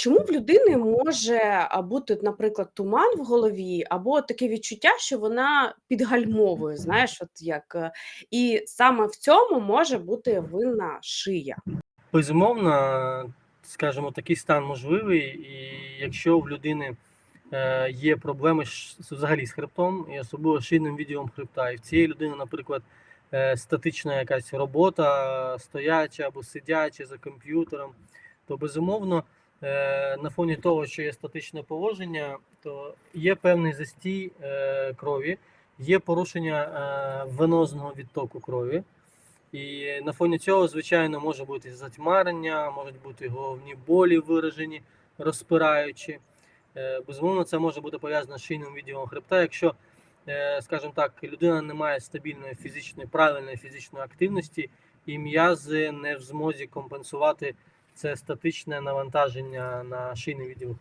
Чому в людини може, бути, наприклад, туман в голові або таке відчуття, що вона підгальмовує, знаєш, от як, е, і саме в цьому може бути винна шия? Безумовно, скажімо, такий стан можливий, і якщо в людини, е, є проблеми взагалі з хребтом, і особливо шийним відділом хребта, і в цієї людини, наприклад, е, статична якась робота, стояча або сидяча за комп'ютером, то безумовно, на фоні того, що є статичне положення, то є певний застій, е, крові, є порушення, е, венозного відтоку крові. І на фоні цього, звичайно, може бути затьмарення, можуть бути головні болі виражені, розпираючі. Е, Безумовно, це може бути пов'язано з шийним відділом хребта. Якщо, е, скажімо так, людина не має стабільної фізичної, правильної фізичної активності, і м'язи не в змозі компенсувати це статичне навантаження на шийний відділ